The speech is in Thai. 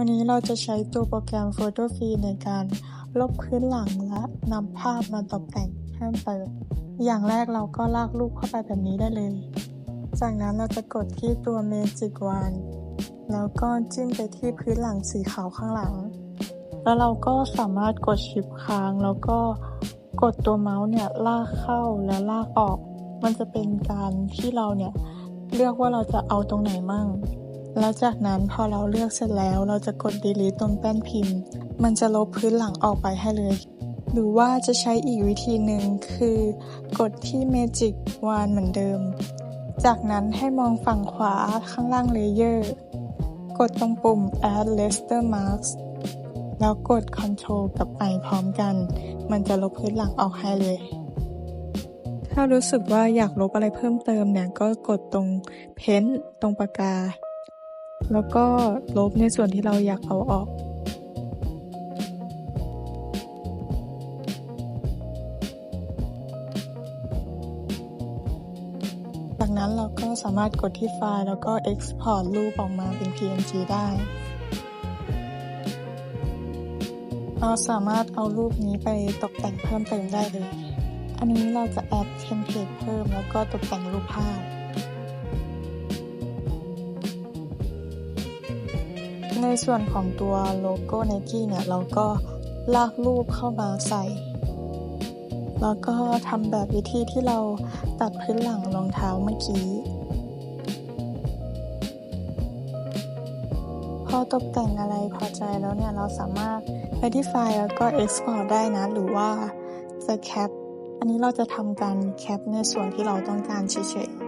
วันนี้เราจะใช้ตัวโปรแกรม Photo Free ในการลบพื้นหลังและนำภาพมาตกแต่งเพิ่มเติมอย่างแรกเราก็ลากรูปเข้าไปแบบนี้ได้เลย จากนั้นเราจะกดที่ตัว Magic Wand แล้วก็จิ้มไปที่พื้นหลังสีขาวข้างหลัง แล้วเราก็สามารถกดชิปค้างแล้วก็กดตัวเมาส์เนี่ยลากเข้าและลากออก มันจะเป็นการที่เราเนี่ยเลือกว่าเราจะเอาตรงไหนมั่ง แล้วจากนั้นพอเราเลือกเสร็จแล้วเราจะกด delete ตรงแป้นพิมพ์ มันจะลบพื้นหลังออกไปให้เลย หรือว่าจะใช้อีกวิธีหนึ่งคือกดที่ Magic Wand เหมือนเดิม จากนั้นให้มองฝั่งขวาข้างล่างเลเยอร์กดตรงปุ่ม add raster marks แล้วกด Ctrl กับ I พร้อมกัน มันจะลบพื้นหลังออกให้เลย ถ้ารู้สึกว่าอยากลบอะไรเพิ่มเติมเนี่ยก็กดตรงเพ้นตรงปากกา แล้วก็ลบในส่วนที่เราอยากเอาออกจากนั้นเราก็สามารถกดที่ไฟล์ แล้วก็ Export รูปออกมาเป็น PNG ได้ เราสามารถเอารูปนี้ไปตกแต่งเพิ่มเติมได้เลย อันนี้เราจะแอดเทมเพลตเพิ่มแล้วก็ตกแต่งรูปภาพ ในส่วนของตัวโลโก้ Nike เนี่ย เราก็ลากรูปเข้ามาใส่ แล้วก็ทำแบบวิธีที่เราตัดพื้นหลังรองเท้าเมื่อกี้ พอตกแต่งอะไรพอใจแล้วเนี่ย เราสามารถไปที่ไฟล์แล้วก็ Export ได้นะ หรือว่าจะแคป อันนี้เราจะทำการแคปในส่วนที่เราต้องการเฉยๆ